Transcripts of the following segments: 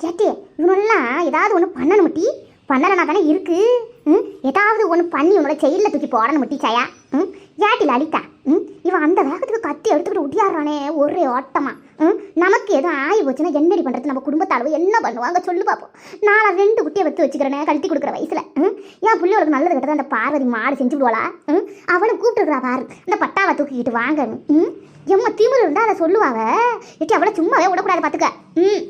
சேட்டி இவனெல்லாம் ஏதாவது ஒன்று பண்ணணும் முட்டி. பண்ணலைனா தானே இருக்கு. ம்? ஏதாவது ஒன்று பண்ணி உன்னோட செயலில் தூக்கி போடணும் டி சயா. ம்? ஏட்டி லலிதா. ம்? இவன் அந்த வேகத்துக்கு கத்தி எடுத்துக்கிட்டு ஒட்டியாடுறானே ஒரே ஓட்டமா ம்? நமக்கு எதுவும் ஆகி போச்சுன்னா என்னடி பண்ணுறது நம்ம குடும்பத்தாளவு என்ன பண்ணுவாங்க? சொல்லு பார்ப்போம் நாளை ரெண்டு குட்டியை வச்சு வச்சுக்கிறேனே கழட்டி கொடுக்குற வயசில். ம்? என் பிள்ளைகளுக்கு நல்லது கிட்டதான் அந்த பார்வதி மாடு செஞ்சு விடுவாளா? ம்? அவனை கூப்பிட்டுருக்குறா பாரு. இந்த பட்டாவை தூக்கிக்கிட்டு வாங்க ம்? எம்மா திமிரு இருந்தால் அதை சொல்லுவாங்க எட்டி அவளை சும்மாவே விடக்கூடாது பார்த்துக்க ம்?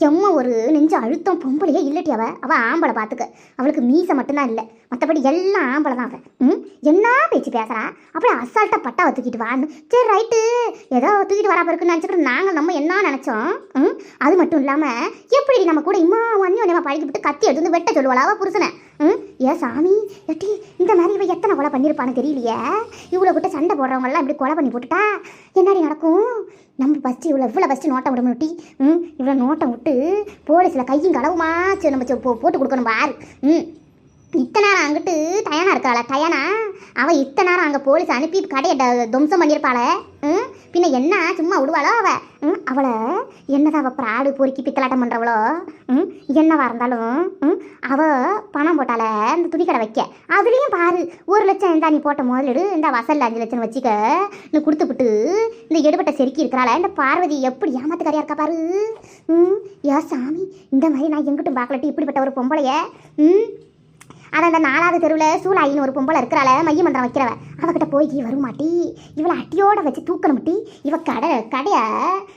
எம்மா ஒரு நெஞ்சு அழுத்தம் பொம்பளையே இல்லட்டி அவ. அவள் ஆம்பளை பார்த்துக்க அவளுக்கு மீசை மட்டும்தான் இல்லை. மற்றபடி எல்லாம் ஆம்பளை தான் அவள் ம்? என்ன பேச்சு பேசுகிறா அப்படியே அசால்ட்டாக பட்டாவை தூக்கிட்டு வான்னு. சரி ரைட்டு ஏதோ தூக்கிட்டு வரா இருக்குன்னு நினச்சிக்கிட்டு நாங்கள் நம்ம என்ன நினச்சோம்? ம்? அது மட்டும் இல்லாமல் எப்படி நம்ம கூட இம்மா ஒன்னி ஒன்றா பழகிவிட்டு கத்தி எடுத்து வந்து வெட்ட சொல்லுவாளா? அவள் புருஷனை. ம்? ஏ சாமி எட்டி இந்த மாதிரி இவன் எத்தனை கொலை பண்ணியிருப்பான்னு தெரியலையே? இவ்வளோ கிட்ட சண்டை போடுறவங்கெல்லாம் இப்படி கொலை பண்ணி போட்டுட்டா? என்னடி நடக்கும்? நம்ம ஃபஸ்ட்டு இவ்வளோ இவ்வளோ ஃபஸ்ட்டு நோட்டம் விடணும் டி ம் இவ்வளோ நோட்டம் விட்டு போலீஸில் கையும் களவுமா சரி நம்ம போ- போட்டு கொடுக்கணும் பாரு. ம். இத்தனை நேரம் அங்கிட்டு டயானா இருக்காள. டயானா அவள் இத்தனை நேரம் அங்கே போலீஸ் அனுப்பி கடையை துவம்சம் பண்ணியிருப்பாள. ம்? பின்ன என்ன சும்மா விடுவாளோ அவ? ம்? அவளை என்னதான் அவள் ப்ராடு பொறுக்கி பித்தலாட்டம் பண்ணுறவளோ ம்? என்னவா இருந்தாலும் ம்? அவ பணம் போட்டால இந்த துணிக்கடை வைக்க. அதுலேயும் பாரு ஒரு லட்சம் இந்தா நீ போட்ட முதலீடு இந்த வசல்ல அஞ்சு லட்சம் வச்சுக்க. நீ கொடுத்துப்புட்டு இந்த எடுபட்ட செருக்கி இருக்கிறாள இந்த பார்வதி எப்படி ஏமாத்துக்காரியா இருக்கா பாரு? ம்? யா சாமி இந்த மாதிரி நான் எங்கிட்டும் பார்க்கலட்டு இப்படிப்பட்ட ஒரு பொம்பளைய? ம்? ஆனால் அந்த நாலாவது தெருவில் சூலாயின்னு ஒரு பொம்பளை இருக்கிறாள மைய மந்திரம் வைக்கிறவ. அவகிட்ட போய் வருமாட்டி இவளை அட்டியோட வச்சு தூக்கணும்ட்டி இவ கடை கடையை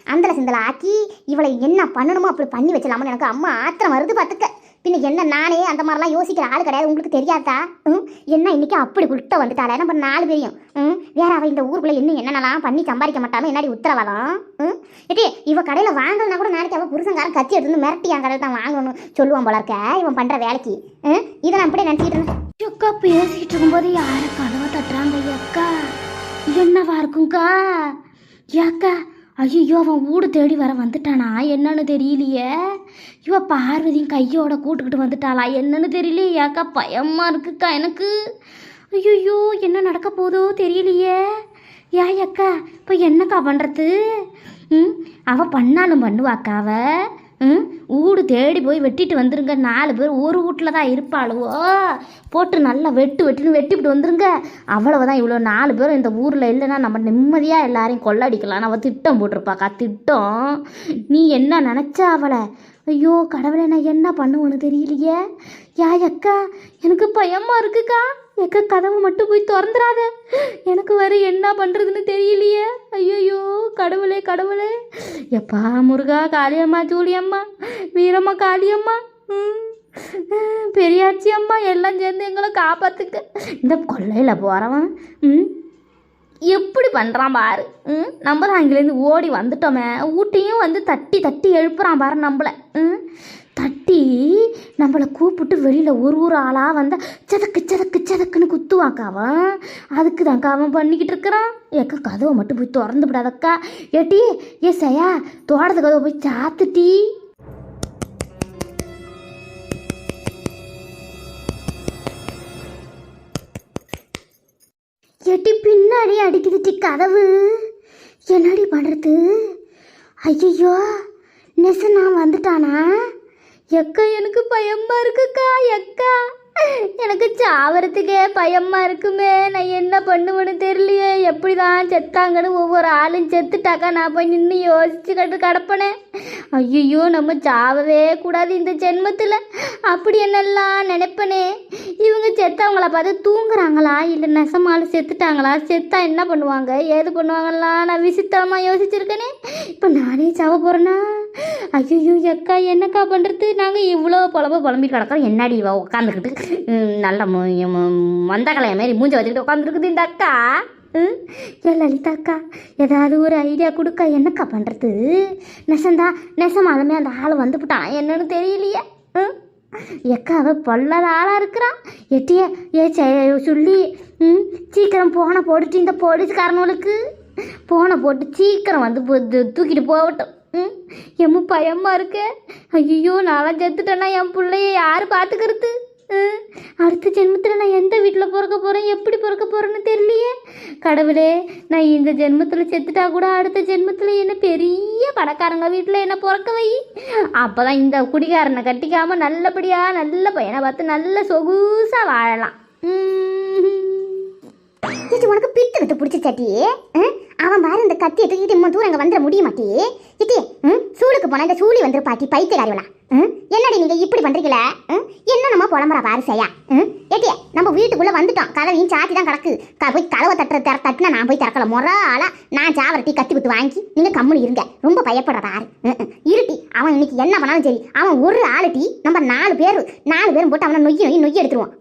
அந்தல சிந்தலை ஆக்கி இவளை என்ன பண்ணணுமோ அப்படி பண்ணி வச்சலாமன்னு எனக்கு அம்மா ஆத்திரம் வருது பார்த்துக்க. பின்ன என்ன நானே அந்த மாதிரிலாம் யோசிக்கிற ஆள் கிடையாது. உங்களுக்கு தெரியாதா? ம்? என்ன இன்னைக்கு அப்படி குட்ட வந்துட்டாளே? நம்ம நாலு பேரையும். ம்? வேற அவள் இந்த ஊருக்குள்ள இன்னும் என்னென்னலாம் பண்ணி சம்பாதிக்க மாட்டாலும் என்னடி உத்தரவாதம்? ம்? ஏட்டி இவ கடையில் வாங்கலனா கூட நாளைக்கு அவள் புருஷங்காரன் கத்தி எடுத்து மிரட்டி என் கடையில் தான் வாங்கணும்னு சொல்லுவான் போல இருக்க இவன் பண்ற வேலைக்கு. ம்? இதை நான் அப்படியே நினச்சிக்கிட்டு இருந்தேன். அக்கா பேசிக்கிட்டு இருக்கும்போது யார கதவை தட்டுறாங்க அக்கா. என்னவா இருக்கும்க்கா? ஏக்கா ஐயோ அவன் வீடு தேடி வர வந்துட்டானா? என்னன்னு தெரியலையே. இவ பார்வதியும் கையோட கூட்டுக்கிட்டு வந்துட்டாளா? என்னன்னு தெரியலையே ஏக்கா பயமா இருக்குக்கா எனக்கு. ஐயோ என்ன நடக்க போதோ தெரியலையே. ஏ அக்கா இப்போ என்னக்கா பண்ணுறது ம் அவள் பண்ணாலும் பண்ணுவாக்கா அவ? ம் ஊடு தேடி போய் வெட்டிட்டு வந்துருங்க. நாலு பேர் ஒரு வீட்டில் தான் இருப்பாளுவோ போட்டு நல்லா வெட்டு வெட்டுன்னு வெட்டிவிட்டு வந்துருங்க. அவ்வளவுதான் இவ்வளோ நாலு பேரும் இந்த ஊரில் இல்லைன்னா நம்ம நிம்மதியாக எல்லாரையும் கொள்ளடிக்கலாம். அவள் திட்டம் போட்டிருப்பாக்கா திட்டம். நீ என்ன நினச்சா அவளை? ஐயோ கடவுளே நான் என்ன பண்ணுவேன்னு தெரியலையே. யா அக்கா எனக்கு பயமாக இருக்குக்கா. எக்க கதவை மட்டும் போய் திறந்துடாத எனக்கு வேற என்ன பண்ணுறதுன்னு தெரியலையே. ஐயோ கடவுளே கடவுளே. எப்பா முருகா காளியம்மா ஜூலியம்மா வீரம்மா காளியம்மா பெரியாச்சி அம்மா எல்லாம் சேர்ந்து எங்களை காப்பாத்துக்க. இந்த கொள்ளையில் போகிறவன் ம் எப்படி பண்ணுறான் பாரு. ம் நம்ம தான் அங்கேருந்து ஓடி வந்துட்டோமே. ஊட்டியும் வந்து தட்டி தட்டி எழுப்புறான் பாரு நம்மளை. ம் தட்டி நம்மளை கூப்பிட்டு வெளியில் ஒரு ஒரு ஆளாக வந்தால் சதக்கு சதக்கு சதக்குன்னு குத்துவாக்கா அவன். அதுக்கு தான்க்கா அவன் பண்ணிக்கிட்டு இருக்கிறான். ஏக்கா கதவை மட்டும் போய் திறந்து விடாதக்கா. ஏட்டி ஏ சையா தோட்டத்து கதவை போய் சாத்துட்டி. எட்டி பின்னாடி அடிக்குதுட்டி கதவு. என்னடி பண்ணுறது ஐயோ நான் வந்துட்டானா? எக்கா எனக்கு பயமா இருக்குக்கா எக்கா. எனக்கு சாவறதுக்கே பயமா இருக்குமே. நான் என்ன பண்ணுவேன்னு தெரியலையே. எப்படி தான் செத்தாங்கன்னு ஒவ்வொரு ஆளும் செத்துட்டாக்கா நான் போய் நின்று யோசிச்சுக்கிட்டு கிடப்பனே. ஐயோ நம்ம சாவவே கூடாது இந்த ஜென்மத்தில். அப்படி என்னெல்லாம் நினைப்பனே. இவங்க செத்தவங்கள பார்த்து தூங்குறாங்களா? இல்லை நெசமால செத்துட்டாங்களா? செத்தா என்ன பண்ணுவாங்க? ஏது பண்ணுவாங்களா நான் விசித்திரமாக யோசிச்சிருக்கேனே. இப்போ நானே சாவ போகிறேனா ஐயோ அக்கா என்னக்கா பண்ணுறது நாங்கள் இவ்வளோ புலம்ப புலம்பி கிடக்கிறோம். என்னடி இவ உட்காந்துக்கிட்டு நல்ல மந்தகலைய மாரி மூஞ்ச வச்சுக்கிட்டு உட்காந்துருக்குது இந்த அக்கா. ம்? ஏ லலிதா அக்கா ஏதாவது ஒரு ஐடியா கொடுக்கா என்னக்கா பண்ணுறது நெசந்தா நெசமாலுமே அந்த ஆள் வந்துவிட்டான் என்னன்னு தெரியலையே. ம்? எக்கா பொல்லாத ஆளாக இருக்கிறான் எட்டிய ஏ சொல்லி ம் சீக்கிரம் போனை போட்டுட்டு இந்த போலீஸ்காரனுக்கு போனை போட்டு சீக்கிரம் வந்து போ- தூக்கிட்டு போகட்டும். ம்? எம்ம பயமாக இருக்கு ஐயோ நான்லாம் செத்துட்டேன்னா என் பிள்ளைய யார் பார்த்துக்கிறது அடுத்த ஜென்மத்தில் நான் எந்த வீட்டில் பிறக்க போகிறேன் எப்படி பிறக்க போகிறேன்னு தெரியலையே. கடவுளே நான் இந்த ஜென்மத்தில் செத்துட்டா கூட அடுத்த ஜென்மத்தில் என்ன பெரிய பணக்காரங்க வீட்டில் என்ன பிறக்க வை. அப்போ தான் இந்த குடிகாரனை கட்டிக்காமல் நல்லபடியாக நல்ல பையனை பார்த்து நல்ல சொகுசாக வாழலாம். ம். உனக்கு பித்து விட்டு பிடிச்ச சட்டியே அவன் பாரு இந்த கத்தியை தூக்கிட்டு இம்மன் தூரம் அங்கே வந்துட முடிய இட்டி ம்? சூளுக்கு போனால் இந்த சூழி வந்துருப்பாட்டி பைத்தியக்காரிவளா என்னடி நீங்க இப்படி பண்றீங்கள? ம்? என்ன நம்ம புலம்புற பாரு செய்யா ம் நம்ம வீட்டுக்குள்ள வந்துட்டோம். கதவையும் சாத்தி தான் கிடக்கு. க போய் கதவை தட்டுற திற தட்டுனா நான் போய் திறக்கல. முறால நான் சாவரட்டி கத்தி விட்டு வாங்கி நீங்க கம்முனு இருங்க. ரொம்ப பயப்படுற பாரு. ம், இருட்டி அவன் இன்னைக்கு என்ன பண்ணாலும் சரி. அவன் ஒரு ஆளுட்டி நம்ம நாலு பேர் நாலு பேரும் போட்டு அவனை நொய்யி நொய்யி நொய்யி எடுத்துருவோம்.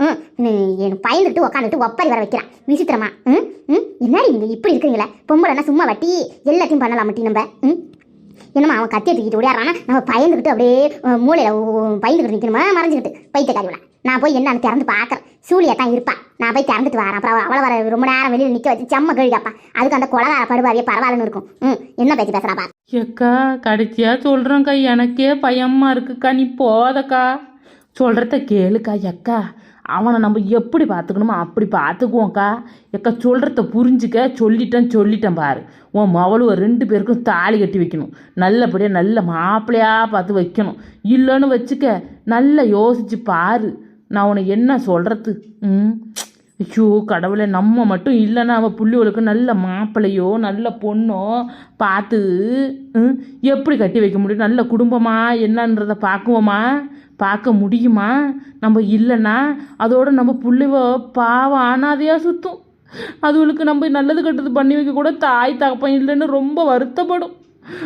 பயந்துட்டு உட்காந்துட்டு ஒப்பாரி வர வைக்கிறான். விசித்திரமா. ம்? ம்? என்னடி நீங்க இப்படி இருக்கிறீங்களே? பொம்பளைன்னா சும்மா வட்டி. எல்லாத்தையும் பண்ணலாம் மட்டி நம்ம? ம்? என்னம்மா அவன் கத்தியை தூக்கிட்டு ஓடியாடுறானா நம்ம பயந்துக்கிட்டு அப்படியே மூளையில் பயந்துக்கிட்டு நிற்கணுமா மறைஞ்சிக்கிட்டு பைத்தியக்காரிவளா நான் போய் என்னன்னு திறந்து பார்க்குறேன். சூழியை தான் இருப்பா. நான் போய் திறந்துட்டு வரேன். அப்புறம் அவளை வர ரொம்ப நேரம் வெளியில் நிற்க வச்சு செம்ம கழுகாப்பா அதுக்கு அந்த கொலகார படுவாரியே பரவாயில்லன்னு இருக்கும். ம் என்ன பேச்சு பேசுறா எக்கா ஏக்கா கடைசியா சொல்கிறேங்க்கா எனக்கே பயமா இருக்குக்கா. நீ போதக்கா. சொல்கிறத கேளுக்கா எக்கா. அவனை நம்ம எப்படி பார்த்துக்கணுமோ அப்படி பார்த்துக்குவோம்க்கா. எக்கா சொல்கிறத புரிஞ்சுக்க சொல்லிட்டேன் சொல்லிட்டேன் பாரு. உன் மவளுவை ரெண்டு பேருக்கும் தாலி கட்டி வைக்கணும். நல்லபடியாக நல்ல மாப்பிள்ளையாக பார்த்து வைக்கணும். இல்லைன்னு வச்சுக்க நல்லா யோசிச்சு பாரு. நான் உனக்கு என்ன சொல்கிறது ம்? ஐயோ கடவுளை நம்ம மட்டும் இல்லைன்னா அவள் புள்ளிகளுக்கு நல்ல மாப்பிள்ளையோ நல்ல பொண்ணோ பார்த்து எப்படி கட்டி வைக்க முடியும்? நல்ல குடும்பமா என்னன்றதை பார்க்குவோமா? பார்க்க முடியுமா? நம்ம இல்லைன்னா அதோட நம்ம பிள்ளைவ பாவம் அனாதையாக சுற்றும் அதுகளுக்கு நம்ம நல்லது கெட்டது பண்ணி வைக்க கூட தாய் தகப்பன் இல்லைன்னு ரொம்ப வருத்தப்படும்.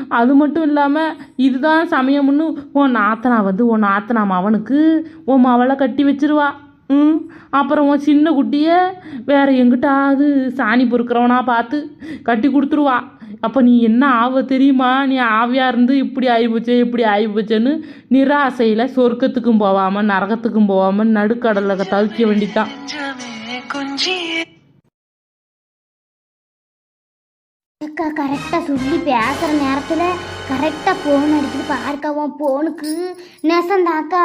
அது மட்டும் இல்லாமல் இதுதான் சமயம்னு உன் நாத்தனா வந்து உன் நாத்தனா மவனுக்கு உன் மவளை கட்டி வச்சிருவா. ம்? அப்புறம் உன் சின்ன குட்டியை வேறு எங்கிட்டாவது சாணி பொறுக்கிறவனா பார்த்து கட்டி கொடுத்துருவா. அப்போ நீ என்ன ஆவ தெரியுமா? நீ ஆவியாக இருந்து இப்படி ஆகிப்போச்சே இப்படி ஆகிப்போச்சேன்னு நிராசையில் சொர்க்கத்துக்கும் போகாமல் நரகத்துக்கும் போகாமல் நடுக்கடலில் தவிக்க வேண்டித்தான் அக்கா கரெக்டாக சொல்லி பேசுகிற நேரத்தில் கரெக்டாக ஃபோன் அடிச்சுட்டு பார்க்கவும் ஃபோனுக்கு நெசந்தாக்கா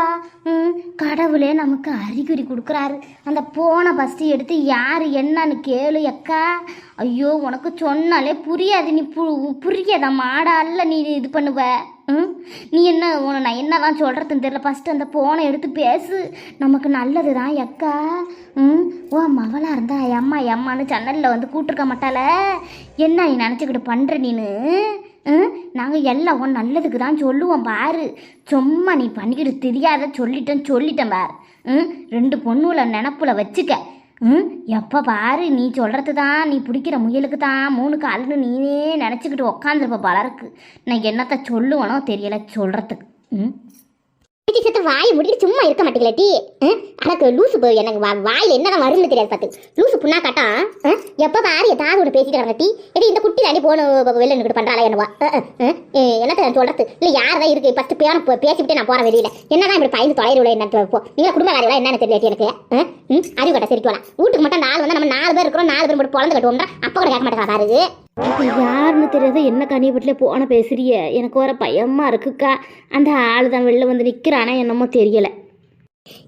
ம் கடவுளே நமக்கு அறிகுறி கொடுக்குறாரு. அந்த ஃபோனை ஃபஸ்ட்டு எடுத்து யார் என்னன்னு கேளு அக்கா. ஐயோ உனக்கு சொன்னாலே புரியாது. நீ பு புரியாத மாடா இல்லை நீ இது பண்ணுவ. ம் நீ என்ன உன நான் என்ன தான் சொல்கிறதுன்னு தெரியல. ஃபஸ்ட்டு அந்த ஃபோனை எடுத்து பேசு. நமக்கு நல்லது தான் எக்கா ம்? ஓ மவளாக இருந்தா அம்மா எம்மான்னு ஜன்னலில் வந்து கூட்டிருக்க மாட்டாள. என்ன நீ நினச்சிக்கிட்டு பண்ணுற நீனு? ம் நாங்கள் எல்லாம் உன் நல்லதுக்கு தான் சொல்லுவோம் பாரு. சும்மா நீ பண்ணிக்கிட்டு தெரியாத சொல்லிட்டேன் சொல்லிட்டேன் பாரு. ம்? ரெண்டு பொண்ணுல நினப்பில் வச்சுக்க. ம்? எப்போ பாரு நீ சொல்கிறது தான் நீ பிடிக்கிற முயலுக்கு தான் மூணு கால்னு நீனே நினச்சிக்கிட்டு உக்காந்துருப்ப பலருக்கு நான் என்னத்த சொல்லுவனோ தெரியலை சொல்கிறதுக்கு ம்? பிடி செத்து வாய் முடிக்கிட்டு சும்மா இருக்க மாட்டீங்களா டி? எனக்கு லூசு போய் எனக்கு வாயில் வாயில என்னதான் வரும்னு தெரியாது பார்த்து. லூசு புண்ணா கட்டம் எப்போ எப்ப பாரு ஏதாவது ஒன்று பேசிட்டு கிடங்க டி. எடி இந்த குட்டி தாண்டி போன வெளில நின்று பண்றாளா என்னவா? அஹ், என்னத்த நான் சொல்றது? இல்லை யார் தான் இருக்கு? ஃபஸ்ட்டு பேன பேசிவிட்டு நான் போறேன் வெளியில. என்னதான் இப்படி பயந்து தொலைவில் என்ன போ நீங்க குடும்பக்காரிகளா என்னன்னு தெரியல எனக்கு. அறிவு கட்ட சரி போகலாம் வீட்டுக்கு மட்டும் நாலு வந்து நம்ம நாலு பேர் இருக்கிறோம் நாலு பேர் மட்டும் பிறந்து கட்டுவோம்னா அப்போ கூட கேட்க மாட்டேங்கிறா பாரு இப்போ யாருன்னு தெரியாத என்ன கனியப்பட்டில் போன பேசுறிய? எனக்கு வர பயமா இருக்குக்கா. அந்த ஆள் தான் வெளில வந்து நிற்கிறானா என்னமோ தெரியல.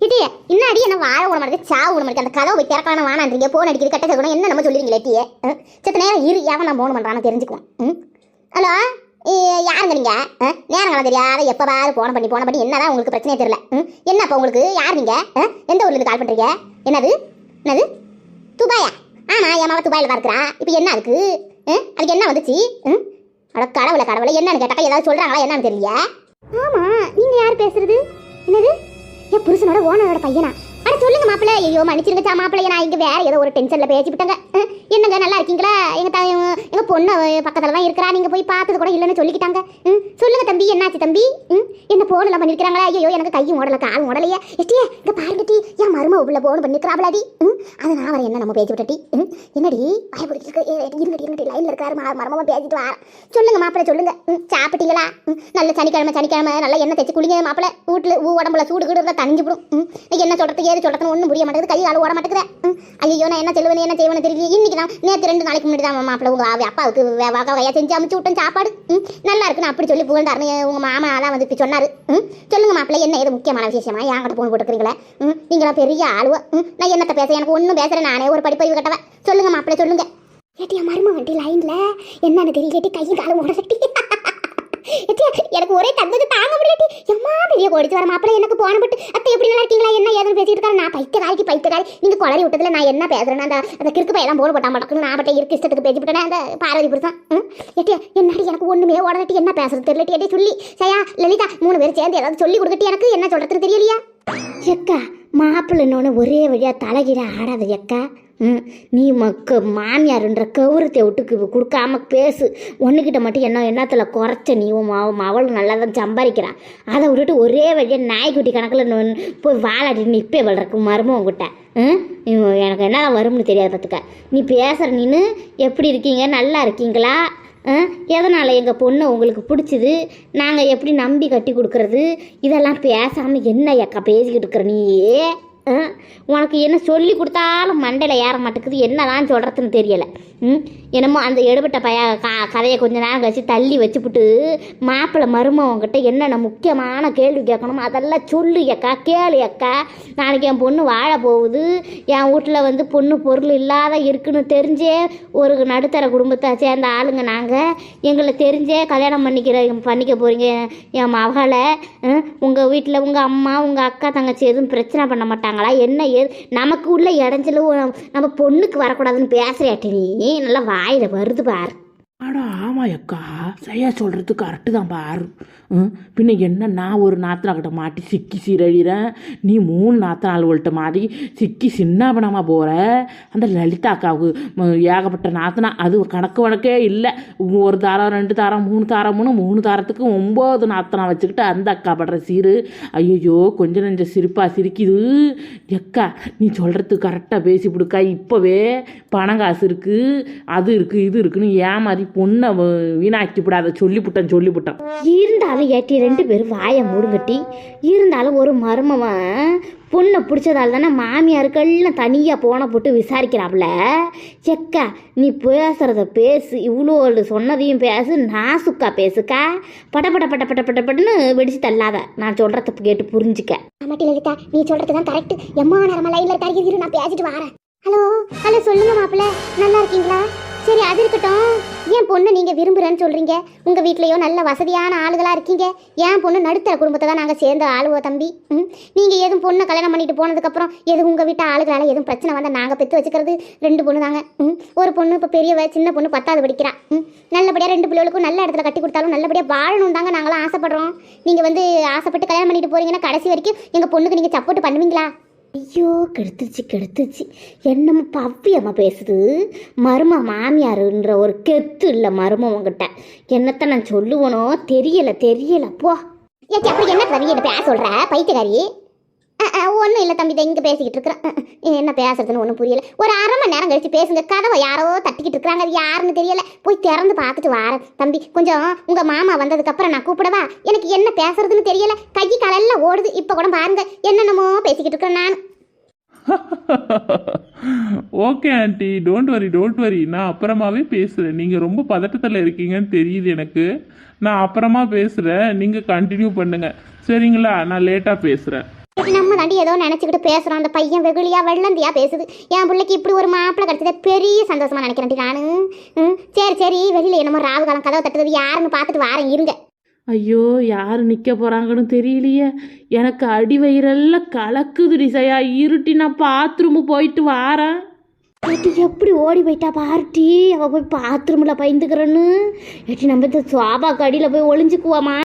இது இன்னாடி என்ன வாழ விட மாட்டேங்குது சா விட மாட்டேங்குது அந்த கதவை போய் திறக்கான வானான்றீங்க போன் அடிக்கிறது கட்ட சொல்லணும் என்ன நம்ம சொல்லுவீங்களே டீயே செத்த நேரம் இரு ஏவன் நான் போன் பண்ணுறான்னு தெரிஞ்சுக்குவோம் ம்? ஹலோ யாருங்க நீங்க? அஹ், நேரம் காலம் தெரியாத எப்போ பாரு போன பண்ணி போன பண்ணி என்னதான் உங்களுக்கு பிரச்சனையே தெரியல. ம்? என்ன உங்களுக்கு? யார் நீங்க? எந்த ஊர்ல இருந்து கால் பண்றீங்க? என்னது? என்னது? துபாயா? ஆமா என் மாவா துபாயில் தான் இப்போ என்ன இருக்கு அதுக்கு என்ன வந்துச்சு? ம்? அட கடவுளை கடவுளை என்னன்னு கேட்டாக்கா ஏதாவது சொல்றாங்களா என்னன்னு தெரியல ஆமா நீங்க யார் பேசுறது? என்னது? என் புருஷனோட ஓனரோட பையனா? அட சொல்லுங்க மாப்பிள்ள. ஐயோ மன்னிச்சிருங்க மாப்பிள்ளைய நான் இங்க வேற ஏதோ ஒரு டென்ஷன்ல பேசி விட்டாங்க. என்னங்க நல்லா இருக்கீங்களா? எங்க த- எங்க பொண்ணு பக்கத்துல தான் இருக்கிறா. நீங்க போய் பார்த்தது கூட இல்லைன்னு சொல்லிக்கிட்டாங்க. ம், சொல்லுங்க தம்பி என்னாச்சு தம்பி? ம், என்ன போன் எல்லாம் பண்ணிருக்காங்களா ஐயோ எனக்கு கையும் ஓடல காலும் ஓடலையே எஸ்டியே இங்க பாருங்க டி. என் மரும உள்ள போன் பண்ணிருக்கிறாப்லாடி ம் அது நான் வர என்ன நம்ம பேசி விட்டட்டி ம், என்னடி? பயப்படுத்திருக்கு இருங்கடி இருங்கடி லைன்ல இருக்காரு மா மருமகன் பேசிட்டு வர சொல்லுங்க மாப்பிள்ள சொல்லுங்க. ம், சாப்பிட்டீங்களா? ம், நல்ல சனிக்கிழமை சனிக்கிழமை நல்லா எண்ணெய் தேய்ச்சி குளிங்க மாப்பிள்ள. வீட்டுல உடம்புல சூடு கீடு இருந்தா தனிஞ்சு விடும் ம், என்ன சொல்றது? ஏது சொல்றதுன்னு ஒன்றும் புரிய மாட்டேங்குது. கை கால் ஓட மாட்டேங்குது. ஐயோ நான் என்ன சொல்லுவேன் என்ன செய்வேன்னு தெரியல இன்னைக்கு தான் நேற்று ரெண்டு நாளைக்கு முன்னாடி தான் மாப்பிள்ள உங்க அப்பாவுக்கு வே- வகை வகையாக செஞ்சு அமுச்சு விட்டேன் சாப்பாடு. நல்லா இருக்குன்னு அப்படி சொல்லி புகழ்ந்தாருன்னு உங்க மாமா தான் வந்து இப்போ சொன்னார். சொல்லுங்க மாப்பிள்ள என்ன ஏது முக்கியமான விசேஷமா? என்கிட்ட போன் போட்டுக்கிறீங்களே? ம். நீங்களா பெரிய ஆளுவ. நான் என்னத்த பேச எனக்கு ஒன்றும் பேசுறேன் நானே ஒரு படிப்பறிவு கட்டவன் சொல்லுங்க மாப்பிள்ள சொல்லுங்க. ஏட்டியா மரும வண்டி லைன்ல என்னன்னு தெரியல ஏட்டி கையும் காலம் ஓடட்டி எனக்கு ஒரே தங்கத்தை தாங்க முடியலட்டி எம்மா பெரிய கோடிச்சு வர மாப்பிள்ள எனக்கு போன போட்டு. அத்தை எப்படி நல்லா இருக்கீங்களா? நான் பைத்தியக்காரிக்கு பைத்தியக்காரி. நீங்க குளறி விட்டதுல நான் என்ன பேசுறேன் அந்த அந்த கிறுக்கு பையெல்லாம் போட போட்டா மாட்டேங்குது நான் பட்ட இருக்கு இஷ்டத்துக்கு பேசி விட்டேன் அந்த பார்வதி புருஷன். எட்டி என்னடி எனக்கு ஒண்ணுமே ஓடட்டி என்ன பேசுறது தெரியல ஏட்டி சொல்லி. சயா லலிதா மூணு பேரும் சேர்ந்து ஏதாவது சொல்லி கொடுக்கட்டி எனக்கு என்ன சொல்றது தெரியலையா? எக்கா மாப்பிள்ளைன்னு ஒரே வழியாக தலைகீழ ஆடாது எக்கா நீ மக்க மாமியாருன்ற கௌரத்தை விட்டுக்கு கொடுக்காம பேசு. ஒன்றுக்கிட்ட மட்டும் என்ன என்னத்தில் குறைச்ச நீ உன் அவளும் நல்லா தான் சம்பாதிக்கிறான். அதை விட்டுட்டு ஒரே வழியாக நாய்க்குட்டி கணக்கில் போய் வாழாடி நிற்பே வளர்க்கு மருமவங்கிட்ட ம் எனக்கு என்ன வரும்னு தெரியாது பார்த்துக்க நீ பேசுகிற நீனு எப்படி இருக்கீங்க நல்லா இருக்கீங்களா? எதனால் எங்கள் பொண்ணு உங்களுக்கு பிடிச்சிது? நாங்கள் எப்படி நம்பி கட்டி கொடுக்கறது? இதெல்லாம் பேசாமல் என்ன அக்கா பேசிக்கிட்டு இருக்கிற நீயே? உனக்கு என்ன சொல்லி கொடுத்தாலும் மண்டையில் ஏற மாட்டேங்குது. என்னதான் சொல்கிறதுன்னு தெரியலை. ம் என்னமோ அந்த எடுபட்ட பைய கா கதையை கொஞ்ச நேரம் கழிச்சு தள்ளி வச்சுப்புட்டு மாப்பிள்ளை மருமவங்கிட்ட என்னென்ன முக்கியமான கேள்வி கேட்கணுமோ அதெல்லாம் சொல்லு அக்கா கேளு அக்கா. நாளைக்கு என் பொண்ணு வாழ போகுது. என் வீட்டில் வந்து பொண்ணு பொருள் இல்லாத இருக்குன்னு தெரிஞ்சே ஒரு நடுத்தர குடும்பத்தை சேர்ந்த ஆளுங்க நாங்கள் எங்களை தெரிஞ்சே கல்யாணம் பண்ணிக்கிற பண்ணிக்க போகிறீங்க என் மகளை உங்கள் வீட்டில் உங்கள் அம்மா உங்கள் அக்கா தங்கச்சி எதுவும் பிரச்சனை பண்ண மாட்டாங்களா? என்ன ஏது? நமக்கு உள்ள இடைஞ்சலும் நம்ம பொண்ணுக்கு வரக்கூடாதுன்னு பேசுறியாட்டி நீ? நல்லா வாயில் வருது பார். அட ஆமா அக்கா சரியா சொல்கிறது கரெக்டு தான் பாரு. ம், பின்ன என்ன நான் ஒரு நாத்தனாக்கிட்ட மாட்டி சிக்கி சீரழிகிறேன் நீ மூணு நாத்தனாள்கள்கிட்ட மாட்டி சிக்கி சின்னாபனமாக போகிற அந்த லலிதா அக்காவுக்கு ஏகப்பட்ட நாத்தனா அது கணக்கு வழக்கே இல்லை. ஒரு தாரம் ரெண்டு தாரம் மூணு தாரம்னு மூணு தாரத்துக்கு ஒம்பது நாத்தனா வச்சுக்கிட்டு அந்த அக்கா படுற சீரு. ஐயோ கொஞ்சம் நெஞ்ச சிரிப்பாக சிரிக்குது. எக்கா நீ சொல்கிறது கரெக்டாக பேசி பிடுக்கா. இப்போவே பணம் காசு இருக்குது அது இருக்குது இது இருக்குன்னு ஏமாறி பொண்ணை வீணாக்கி விடாத சொல்லிவிட்டேன் சொல்லிவிட்டேன் இருந்தாலும் ஏட்டி ரெண்டு பேரும் வாயை மூடுங்கட்டி. இருந்தாலும் ஒரு மருமவன் பொண்ணை பிடிச்சதால தானே மாமியாருக்கெல்லாம் தனியாக போன போட்டு விசாரிக்கிறாப்புல செக்கா நீ பேசுகிறத பேசு இவ்வளோ சொன்னதையும் பேசு நாசுக்கா பேசுக்கா. பட பட பட பட பட படன்னு வெடிச்சு தள்ளாத. நான் சொல்கிறத கேட்டு புரிஞ்சுக்க. ஆமாட்டி லலிதா நீ சொல்றது தான் கரெக்ட் எம்மா நேரமா லைன்ல இருக்காரு இரு நான் பேசிட்டு வரேன். ஹலோ ஹலோ சொல்லுங்க மாப்பிள்ள. நல்லா இருக்கீங்களா? சரி அது இருக்கட்டும். ஏன் பொண்ணு நீங்கள் விரும்புகிறேன்னு சொல்கிறீங்க உங்கள் வீட்லேயோ நல்ல வசதியான ஆளுகளாக இருக்கீங்க. ஏன் பொண்ணு நடுத்தர குடும்பத்தை தான் நாங்கள் சேர்ந்த ஆளுவோ தம்பி? ம்? நீங்கள் எதுவும் பொண்ணை கல்யாணம் பண்ணிட்டு போனதுக்கப்புறம் எதுவும் உங்கள் வீட்டு ஆளுகளால எதுவும் பிரச்சனை வந்தால் நாங்கள் பெற்று வச்சுக்கிறது ரெண்டு பொண்ணு தாங்க ம்? ஒரு பொண்ணு இப்போ பெரியவ சின்ன பொண்ணு பத்தாவது படிக்கிறா. ம்? நல்லபடியாக ரெண்டு பிள்ளைகளுக்கும் நல்ல இடத்துல கட்டி கொடுத்தாலும் நல்லபடியாக வாழணும் தாங்க நாங்களாம் ஆசைப்படுறோம். நீங்கள் வந்து ஆசைப்பட்டு கல்யாணம் பண்ணிட்டு போறீங்கன்னா கடைசி வரைக்கும் எங்கள் பொண்ணுக்கு நீங்கள் சப்போர்ட் பண்ணுவீங்களா? ஐயோ கெடுத்துச்சு கெடுத்துச்சு. என்னமோ பவ்யமாக பேசுது. மரும மாமியாருன்ற ஒரு கெத்து இல்லை மருமவங்கிட்ட என்னத்த நான் சொல்லுவனோ தெரியல தெரியல. போ. ஏச்சி அப்புறம் என்ன ரவி என்ன பேச சொல்கிற பைத்தியக்காரி. ஒன்றும் இல்லை தம்பி இங்கே பேசிக்கிட்டு இருக்கிறேன். என்ன பேசுறதுன்னு ஒன்றும் புரியல. ஒரு அரை மணி நேரம் கழிச்சு பேசுங்க. கதவை யாரோ தட்டிக்கிட்டு இருக்கிறாங்க. அது யாருன்னு தெரியல. போய் திறந்து பார்த்துட்டு வரேன். தம்பி கொஞ்சம் உங்கள் மாமா வந்ததுக்கப்புறம் நான் கூப்பிடவா? எனக்கு என்ன பேசுறதுன்னு தெரியல. கை காலெல்லாம் ஓடுது. இப்போ கூட பாருங்க. என்னென்னமோ பேசிக்கிட்டு இருக்கிறேன் நான். Okay aunty don't worry don't worry நான் அப்புறமாவே பேசுகிறேன் நீங்கள் ரொம்ப பதட்டத்தில் இருக்கீங்கன்னு தெரியுது எனக்கு. நான் அப்புறமா பேசுகிறேன் நீங்கள் கண்டினியூ பண்ணுங்கள் சரிங்களா? நான் லேட்டாக பேசுகிறேன் நம்ம தாண்டி ஏதோ நினச்சிக்கிட்டு பேசுகிறோம் அந்த பையன் வெகுளியா வெள்ளந்தியா பேசுது. என் பிள்ளைக்கு இப்படி ஒரு மாப்பிள்ளை கிடைச்சதே பெரிய சந்தோஷமா நினைக்கிறேன் நானு. ம், சரி சரி வெளியில என்னமோ ராவு காலம் கதவை தட்டுறது. யாருன்னு பார்த்துட்டு வாரேன் இருங்க. ஐயோ யார் நிற்க போகிறாங்கன்னு தெரியலையே. எனக்கு அடி வயிறெல்லாம் கலக்குதுடி சையா. இருட்டி நான் பாத்ரூமு போயிட்டு வாரேன். ஏட்டி எப்படி ஓடி போயிட்டா பாருட்டி அவள் போய் பாத்ரூமில் பயந்துக்கிறேன்னு. ஏட்டி நம்ம இந்த சோபாக்கு அடியில் போய் ஒளிஞ்சுக்குவாமா?